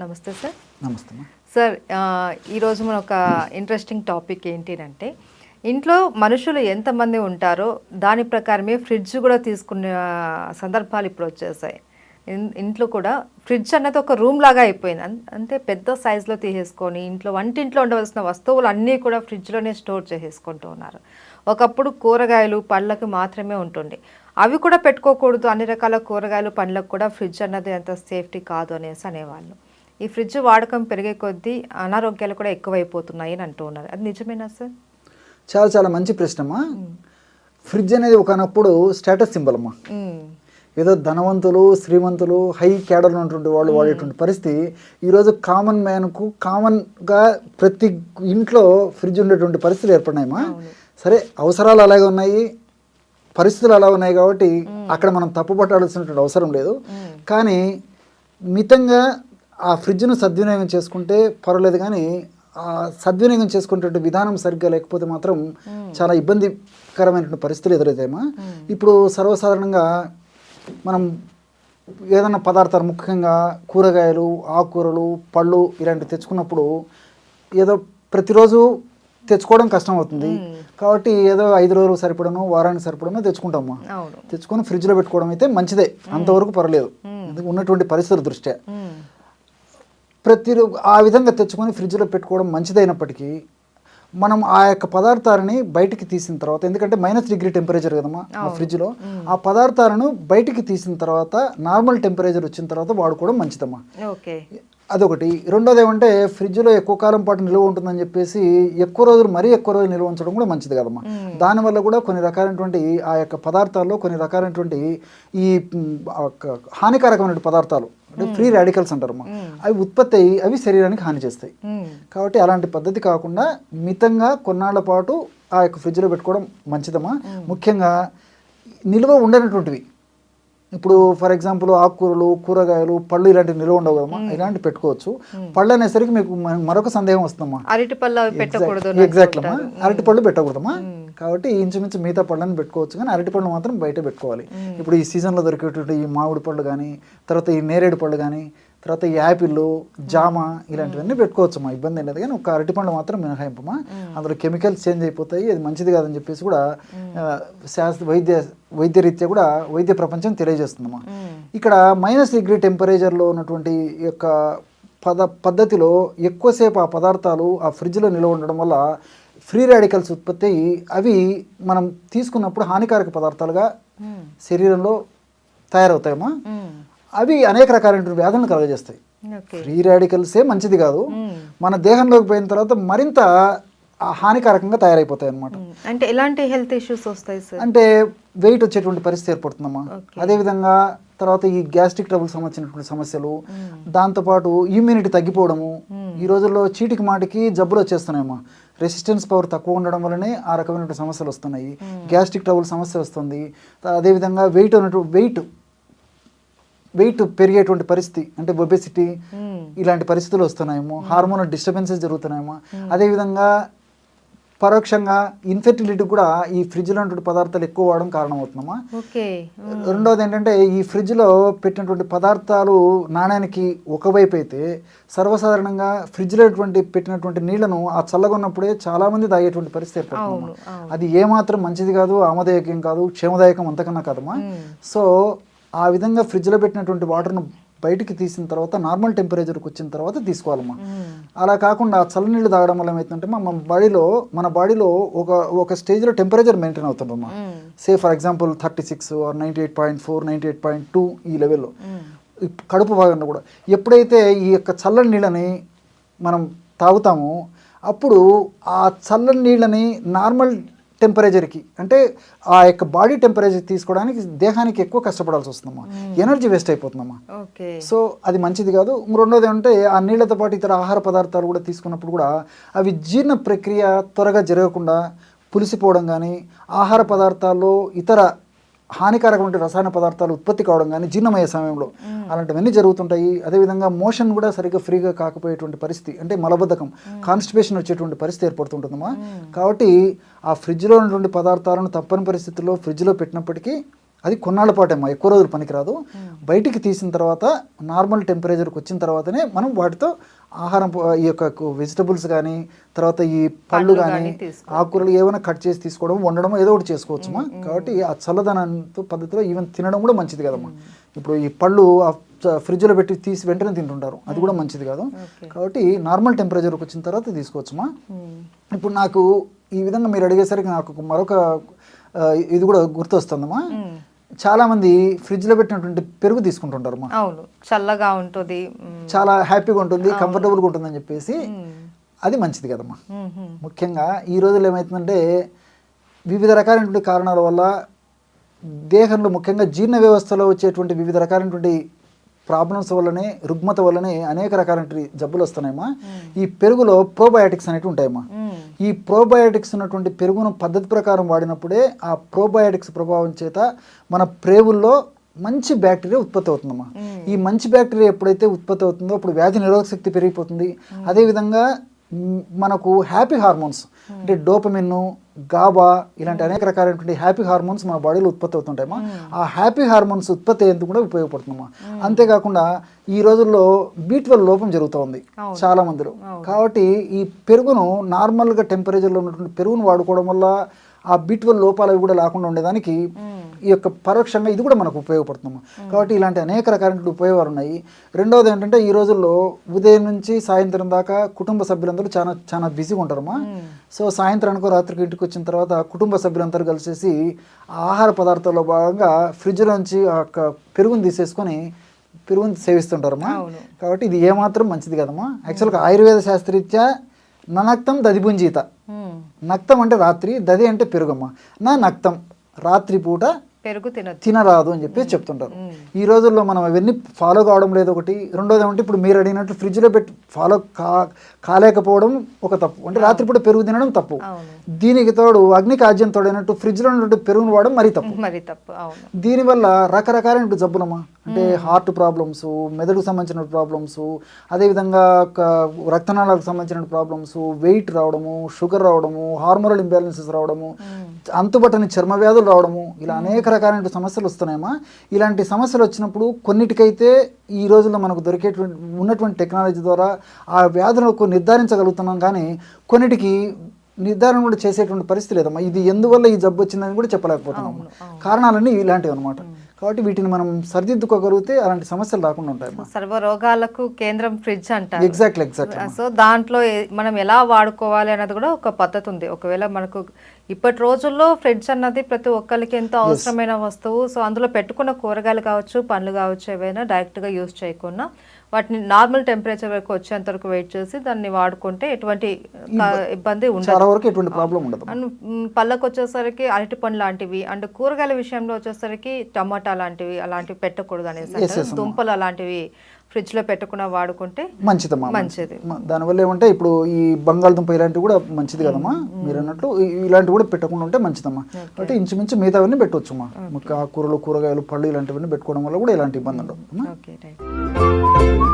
నమస్తే సార్. నమస్తే. సార్ ఈరోజు మన ఒక ఇంట్రెస్టింగ్ టాపిక్ ఏంటి అంటే ఇంట్లో మనుషులు ఎంతమంది ఉంటారో దాని ప్రకారమే ఫ్రిడ్జ్ కూడా తీసుకునే సందర్భాలు ఇప్పుడు వచ్చేసాయి. ఇంట్లో కూడా ఫ్రిడ్జ్ అన్నది ఒక రూమ్ లాగా అయిపోయింది. అంటే పెద్ద సైజులో తీసేసుకొని ఇంట్లో వంటింట్లో ఉండవలసిన వస్తువులు అన్నీ కూడా ఫ్రిడ్జ్లోనే స్టోర్ చేసేసుకుంటూ ఉన్నారు. ఒకప్పుడు కూరగాయలు పళ్ళకు మాత్రమే ఉంటుండే. అవి కూడా పెట్టుకోకూడదు. అన్ని రకాల కూరగాయలు పండ్లకు కూడా ఫ్రిడ్జ్ అన్నది అంత సేఫ్టీ కాదు అనేసి అనేవాళ్ళు. ఈ ఫ్రిడ్జ్ వాడకం పెరిగే కొద్దీ అనారోగ్యాలు కూడా ఎక్కువైపోతున్నాయి అని అంటూ ఉన్నారు. అది నిజమేనా సార్? చాలా చాలా మంచి ప్రశ్న అమ్మా ఫ్రిడ్జ్ అనేది ఒకనప్పుడు స్టేటస్ సింబల్ అమ్మా. మ్మ్. ఏదో ధనవంతులు శ్రీమంతులు హై క్యాడర్ ఉన్నటువంటి వాళ్ళు వాడేటువంటి పరిస్థితి. ఈరోజు కామన్ మ్యాన్కు కామన్గా ప్రతి ఇంట్లో ఫ్రిడ్జ్ ఉండేటువంటి పరిస్థితులు ఏర్పడినాయమ్మా. సరే అవసరాలు అలాగే ఉన్నాయి పరిస్థితులు అలా ఉన్నాయి కాబట్టి అక్కడ మనం తప్పు పట్టాల్సినటువంటి అవసరం లేదు. కానీ మితంగా ఆ ఫ్రిడ్జ్ను సద్వినియోగం చేసుకుంటే పర్వాలేదు కానీ ఆ సద్వినియోగం చేసుకునేటువంటి విధానం సరిగ్గా లేకపోతే మాత్రం చాలా ఇబ్బందికరమైనటువంటి పరిస్థితులు ఎదురవుతాయమ్మా ఇప్పుడు సర్వసాధారణంగా మనం ఏదైనా పదార్థాలు ముఖ్యంగా కూరగాయలు ఆకుకూరలు పళ్ళు ఇలాంటివి తెచ్చుకున్నప్పుడు ఏదో ప్రతిరోజు తెచ్చుకోవడం కష్టం అవుతుంది కాబట్టి ఏదో ఐదు రోజులు సరిపడను వారానికి సరిపడను తెచ్చుకుంటామమ్మా. అవును. తెచ్చుకొని ఫ్రిడ్జ్లో పెట్టుకోవడం అయితే మంచిదే. అంతవరకు పర్లేదు ఉన్నటువంటి పరిస్థితుల దృష్ట్యా. ప్రతి ఆ విధంగా తెచ్చుకొని ఫ్రిడ్జ్లో పెట్టుకోవడం మంచిదైనప్పటికీ మనం ఆ యొక్క పదార్థాలని బయటికి తీసిన తర్వాత ఎందుకంటే మైనస్ డిగ్రీ టెంపరేచర్ కదమ్మా ఆ ఫ్రిడ్జ్లో ఆ పదార్థాలను బయటికి తీసిన తర్వాత నార్మల్ టెంపరేచర్ వచ్చిన తర్వాత వాడుకోవడం మంచిదమ్మా. అదొకటి. రెండోది ఏమంటే ఫ్రిడ్జ్లో ఎక్కువ కాలం పాటు నిల్వ ఉంటుందని చెప్పేసి ఎక్కువ రోజులు మరీ ఎక్కువ రోజులు నిల్వ ఉంచడం కూడా మంచిది కదమ్మా. దానివల్ల కూడా కొన్ని రకాలైనటువంటి ఆ యొక్క పదార్థాల్లో కొన్ని రకాలైనటువంటి ఈ హానికారకమైన పదార్థాలు అంటే ఫ్రీ రాడికల్స్ అంటారమ్మా అవి ఉత్పత్తి అయ్యి అవి శరీరానికి హాని చేస్తాయి. కాబట్టి అలాంటి పద్ధతి కాకుండా మితంగా కొన్నాళ్ళ పాటు ఆ యొక్క ఫ్రిడ్జ్లో పెట్టుకోవడం మంచిదమ్మా. ముఖ్యంగా నిల్వ ఉండనటువంటివి. ఇప్పుడు ఫర్ ఎగ్జాంపుల్ ఆకుకూరలు కూరగాయలు పళ్ళు ఇలాంటివి నిల్వ ఉండవు కదమ్మా. ఇలాంటివి పెట్టుకోవచ్చు. పళ్ళు అనేసరికి మీకు మరొక సందేహం వస్తుందమ్మా. అరటి పళ్ళు పెట్టకూడదు ఎగ్జాక్ట్ అమ్మా. అరటి పళ్ళు పెట్టకూడదమ్మా. కాబట్టి ఇంచుమించు మిగతా పళ్ళని పెట్టుకోవచ్చు కానీ అరటి పళ్ళు మాత్రం బయట పెట్టుకోవాలి. ఇప్పుడు ఈ సీజన్లో దొరికేటువంటి ఈ మామిడి పళ్ళు కానీ తర్వాత ఈ నేరేడు పళ్ళు కానీ తర్వాత యాపిల్ జామ ఇలాంటివన్నీ పెట్టుకోవచ్చు మా ఇబ్బంది ఏం లేదు. కానీ ఒక అరటి పండు మాత్రం మినహాయింపమా అందులో కెమికల్స్ చేంజ్ అయిపోతాయి. అది మంచిది కాదని చెప్పేసి కూడా శాస్త్ర వైద్య వైద్యరీత్యా కూడా వైద్య ప్రపంచం తెలియజేస్తుందమ్మా. ఇక్కడ మైనస్ డిగ్రీ టెంపరేచర్లో ఉన్నటువంటి యొక్క పద పద్ధతిలో ఎక్కువసేపు ఆ పదార్థాలు ఆ ఫ్రిడ్జ్లో నిల్వ ఉండడం వల్ల ఫ్రీ రాడికల్స్ ఉత్పత్తి అయ్యి అవి మనం తీసుకున్నప్పుడు హానికారక పదార్థాలుగా శరీరంలో తయారవుతాయమ్మా. మ్మ్. అవి అనేక రకాలైన వ్యాధులను కలుగజేస్తాయి. ఫ్రీ రాడికల్సే మంచిది కాదు. మన దేహంలోకి పోయిన తర్వాత మరింత హానికారకంగా తయారైపోతాయి అన్నమాట మ్మ్. అంటే ఎలాంటి హెల్త్ ఇష్యూస్ వస్తాయి సార్? అంటే వెయిట్ వచ్చేటువంటి పరిస్థితి ఏర్పడుతుందమ్మా. అదేవిధంగా తర్వాత ఈ గ్యాస్ట్రిక్ ట్రబుల్ సంబంధించినటువంటి సమస్యలు దాంతోపాటు ఇమ్యూనిటీ తగ్గిపోవడము ఈ రోజుల్లో చీటికి మాటికి జబ్బులు వచ్చేస్తున్నాయమ్మా. రెసిస్టెన్స్ పవర్ తక్కువ ఉండడం వల్లనే ఆ రకమైనటువంటి సమస్యలు వస్తున్నాయి. గ్యాస్ట్రిక్ ట్రబుల్ సమస్య వస్తుంది. అదేవిధంగా వెయిట్ ఉన్నటువంటి వెయిట్ వెయిట్ పెరిగేటువంటి పరిస్థితి అంటే ఒబెసిటీ మ్మ్. ఇలాంటి పరిస్థితులు వస్తున్నాయేమో హార్మోనల్ డిస్టర్బెన్సెస్ జరుగుతున్నాయేమో. అదేవిధంగా పరోక్షంగా ఇన్ఫెర్టిలిటీ కూడా ఈ ఫ్రిడ్జ్లో ఉన్నటువంటి పదార్థాలు ఎక్కువ వాడడం కారణమవుతుందమ్మా. ఓకే. రెండవది ఏంటంటే ఈ ఫ్రిడ్జ్లో పెట్టినటువంటి పదార్థాలు నాణ్యానికి ఒకవైపు అయితే సర్వసాధారణంగా ఫ్రిడ్జ్లో పెట్టినటువంటి నీళ్ళను ఆ చల్లగా ఉన్నప్పుడే చాలా మంది తాగేటువంటి పరిస్థితి ఏర్పడుతుంది అది ఏమాత్రం మంచిది కాదు ఆమదాయకం కాదు క్షేమదాయకం అంతకన్నా కాదమ్మా. సో ఆ విధంగా ఫ్రిడ్జ్లో పెట్టినటువంటి వాటర్ను బయటికి తీసిన తర్వాత నార్మల్ టెంపరేచర్కి వచ్చిన తర్వాత తీసుకోవాలమ్మా. అలా కాకుండా చల్లనీళ్ళు తాగడం వల్ల ఏమవుతుందంటే మన బాడీలో మన బాడీలో ఒక ఒక స్టేజ్లో టెంపరేచర్ మెయింటైన్ అవుతుందమ్మా. Say for example thirty six or ninety eight point four ninety eight point two ఈ లెవెల్లో. కడుపు భాగంలో కూడా. ఎప్పుడైతే ఈ యొక్క చల్లని నీళ్ళని మనం తాగుతామో అప్పుడు ఆ చల్లని నీళ్ళని నార్మల్ టెంపరేచర్కి. అంటే ఆ యొక్క బాడీ టెంపరేచర్ తీసుకోవడానికి దేహానికి ఎక్కువ కష్టపడాల్సి వస్తుందమ్మా. ఎనర్జీ వేస్ట్ అయిపోతుందమ్మా. ఓకే. సో అది మంచిది కాదు. రెండోది అంటే ఆ నీళ్ళతో పాటు ఇతర ఆహార పదార్థాలు కూడా తీసుకున్నప్పుడు కూడా అవి జీర్ణ ప్రక్రియ త్వరగా జరగకుండా పులిసిపోవడం కానీ ఆహార పదార్థాల్లో ఇతర హానికారకమైన రసాయన పదార్థాలు ఉత్పత్తి కావడం కానీ జీర్ణమయ్యే సమయంలో అలాంటివన్నీ జరుగుతుంటాయి. అదేవిధంగా మోషన్ కూడా సరిగ్గా ఫ్రీగా కాకపోయేటువంటి పరిస్థితి అంటే మలబద్ధకం కాన్స్టిపేషన్ వచ్చేటువంటి పరిస్థితి ఏర్పడుతుంటుందమ్మా. కాబట్టి ఆ ఫ్రిడ్జ్లో ఉన్నటువంటి పదార్థాలను తప్పని పరిస్థితుల్లో ఫ్రిడ్జ్లో పెట్టినప్పటికీ అది కొన్నాళ్ళ పాటేమో ఎక్కువ రోజులు పనికిరాదు. బయటికి తీసిన తర్వాత నార్మల్ టెంపరేచర్కి వచ్చిన తర్వాతనే మనం వాటితో ఆహారం ఈ యొక్క వెజిటబుల్స్ కానీ తర్వాత ఈ పళ్ళు కానీ. ఆకుకూరలు ఏమైనా కట్ చేసి తీసుకోవడం వండడం ఏదో ఒకటి చేసుకోవచ్చుమా? కాబట్టి ఆ చల్లదనంతో పద్ధతిలో ఈవెన్ తినడం కూడా మంచిది కదమ్మా. ఇప్పుడు ఈ పళ్ళు ఫ్రిడ్జ్లో పెట్టి తీసి వెంటనే తింటుంటారు. అది కూడా మంచిది కాదు. కాబట్టి నార్మల్ టెంపరేచర్కి వచ్చిన తర్వాత తీసుకోవచ్చుమా. ఇప్పుడు నాకు ఈ విధంగా మీరు అడిగేసరికి నాకు మరొక ఇది కూడా గుర్తొస్తుందమ్మా. మ్మ్. చాలా మంది ఫ్రిడ్జ్లో పెట్టినటువంటి పెరుగు తీసుకుంటుంటారమ్మా అవును చల్లగా ఉంటుంది. చాలా హ్యాపీగా ఉంటుంది కంఫర్టబుల్గా ఉంటుందని చెప్పేసి. అది మంచిది కదమ్మా మ్మ్. మ్మ్. ముఖ్యంగా ఈ రోజుల్లో ఏమవుతుందంటే వివిధ రకాలైనటువంటి కారణాల వల్ల దేహంలో ముఖ్యంగా జీర్ణ వ్యవస్థలో వచ్చేటువంటి వివిధ రకాలైనటువంటి ప్రాబ్లమ్స్ వల్లనే రుగ్మత వల్లనే అనేక రకాలైనటువంటి జబ్బులు వస్తున్నాయమ్మా. ఈ పెరుగులో ప్రోబయాటిక్స్ అనేవి ఉంటాయమ్మా. మ్మ్. ఈ ప్రోబయాటిక్స్ ఉన్నటువంటి పెరుగును పద్ధతి ప్రకారం వాడినప్పుడే ఆ ప్రోబయాటిక్స్ ప్రభావం చేత మన ప్రేవుల్లో మంచి బ్యాక్టీరియా ఉత్పత్తి అవుతుందమ్మా. ఈ మంచి బ్యాక్టీరియా ఎప్పుడైతే ఉత్పత్తి అవుతుందో అప్పుడు వ్యాధి నిరోధక శక్తి పెరిగిపోతుంది. అదేవిధంగా మనకు హ్యాపీ హార్మోన్స్ అంటే డోపమిన్ గాబా ఇలాంటి అనేక రకాలైనటువంటి హ్యాపీ హార్మోన్స్ మన బాడీలో ఉత్పత్తి అవుతుంటాయమ్మా. ఆ హ్యాపీ హార్మోన్స్ ఉత్పత్తి అయ్యేందుకు కూడా ఉపయోగపడుతుందమ్మా. అంతేకాకుండా ఈ రోజుల్లో బీట్ వల్ల లోపం జరుగుతూ ఉంది చాలా మందిలో. కాబట్టి ఈ పెరుగును నార్మల్గా టెంపరేచర్లో ఉన్నటువంటి పెరుగును వాడుకోవడం వల్ల ఆ బీట్ వల్ల లోపాలు కూడా లేకుండా ఉండేదానికి ఈ యొక్క పరోక్షంగా ఇది కూడా మనకు ఉపయోగపడుతుందమ్మా కాబట్టి ఇలాంటి అనేక రకాలైన ఉపయోగాలు ఉన్నాయి. రెండవది ఏంటంటే ఈ రోజుల్లో ఉదయం నుంచి సాయంత్రం దాకా కుటుంబ సభ్యులందరూ చాలా చాలా బిజీగా ఉంటారమ్మా సో సాయంత్రానికో రాత్రికి ఇంటికి వచ్చిన తర్వాత కుటుంబ సభ్యులందరూ కలిసేసి ఆ ఆహార పదార్థాల్లో భాగంగా ఫ్రిడ్జ్లోంచి ఆ యొక్క పెరుగుని తీసేసుకొని పెరుగుని సేవిస్తుంటారమ్మా. కాబట్టి ఇది ఏమాత్రం మంచిది కదమ్మా. యాక్చువల్గా ఆయుర్వేద శాస్త్రీత్యా ననక్తం దదిపుంజీత. నక్తం అంటే రాత్రి దది అంటే పెరుగమ్మ. నా నక్తం రాత్రి పూట పెరుగు తినొచ్చు తినరాదు అని చెప్పి చెప్తుంటారు. ఈ రోజుల్లో మనం అవన్నీ ఫాలో కావడం లేదు ఒకటి. రెండోది ఏమంటే ఇప్పుడు మీరు అడిగినట్టు ఫ్రిడ్జ్లో పెట్టి ఫాలో కా కాలేకపోవడం ఒక తప్పు. అంటే రాత్రిపూట పెరుగు తినడం తప్పు. దీనికి తోడు అగ్ని కాజ్యం తోడైనట్టు ఫ్రిడ్జ్లో ఉన్నటువంటి పెరుగును వాడడం మరీ తప్పు. మరి తప్పు దీనివల్ల రకరకాలైన జబ్బులమ్మా. అంటే హార్ట్ ప్రాబ్లమ్స్ మెదడుకు సంబంధించిన ప్రాబ్లమ్స్ అదేవిధంగా రక్తనాళాలకు సంబంధించిన ప్రాబ్లమ్స్ వెయిట్ రావడము షుగర్ రావడము హార్మోనల్ ఇంబ్యాలెన్సెస్ రావడము అంతుబట్టని చర్మ వ్యాధులు రావడము ఇలా అనేక రకాలైన సమస్యలు వస్తున్నాయమ్మా. ఇలాంటి సమస్యలు వచ్చినప్పుడు కొన్నిటికైతే ఈ రోజుల్లో మనకు దొరికేటువంటి ఉన్నటువంటి టెక్నాలజీ ద్వారా ఆ వ్యాధులకు నిర్ధారించగలుగుతున్నాం కానీ కొన్నిటికి నిర్ధారణ కూడా చేసేటువంటి పరిస్థితి లేదమ్మా. ఇది ఎందువల్ల ఈ జబ్బు వచ్చిందని కూడా చెప్పలేకపోతున్నాం. కారణాలన్నీ ఇలాంటివి అనమాట కాబట్టి వీటిని మనం సరిదిద్దుకోగలిగితే అలాంటి సమస్యలు రాకుండా ఉంటాయమ్మా సర్వ రోగాలకు కేంద్రం ఫ్రిడ్జ్ అంటారు. ఎగ్జాక్ట్లీ ఎగ్జాక్ట్లీ సో దాంట్లో మనం ఎలా వాడుకోవాలి అన్నది కూడా ఒక పద్ధతి ఉంది. ఒకవేళ మనకు ఇప్పటి రోజుల్లో ఫ్రిడ్జ్ అన్నది ప్రతి ఒక్కరికి ఎంతో అవసరమైన వస్తువు. సో అందులో పెట్టుకున్న కూరగాయలు కావచ్చు పండ్లు కావచ్చు ఏవైనా డైరెక్ట్గా యూజ్ చేయకుండా వాటిని నార్మల్ టెంపరేచర్ వరకు వచ్చేంత వరకు వెయిట్ చేసి దాన్ని వాడుకుంటే ఎటువంటి ఇబ్బంది. ఉండదు. ఎటువంటి ప్రాబ్లం ఉండదు. అండ్ పళ్ళకు వచ్చేసరికి అరటి పండు లాంటివి అండ్ కూరగాయల విషయంలో వచ్చేసరికి టమాటా లాంటివి అలాంటివి పెట్టకూడదు అనేసి. దుంపలు అలాంటివి ఫ్రిడ్జ్లో పెట్టకుండా వాడుకుంటే మంచిదమ్మా. మంచిది. మ- దానివల్ల ఏమంటే ఇప్పుడు ఈ బంగాళదుంప ఇలాంటివి కూడా మంచిది కదమ్మా. మీరు అన్నట్లు ఈ- ఇలాంటివి కూడా పెట్టకుండా ఉంటే మంచిదమ్మా. కాబట్టి ఇంచుమించు మిగతావన్నీ పెట్టవచ్చమ్మా కూరలు కూరగాయలు పళ్ళు ఇలాంటివన్నీ పెట్టుకోవడం వల్ల కూడా ఇలాంటి ఇబ్బంది అమ్మా. రైట్. thank you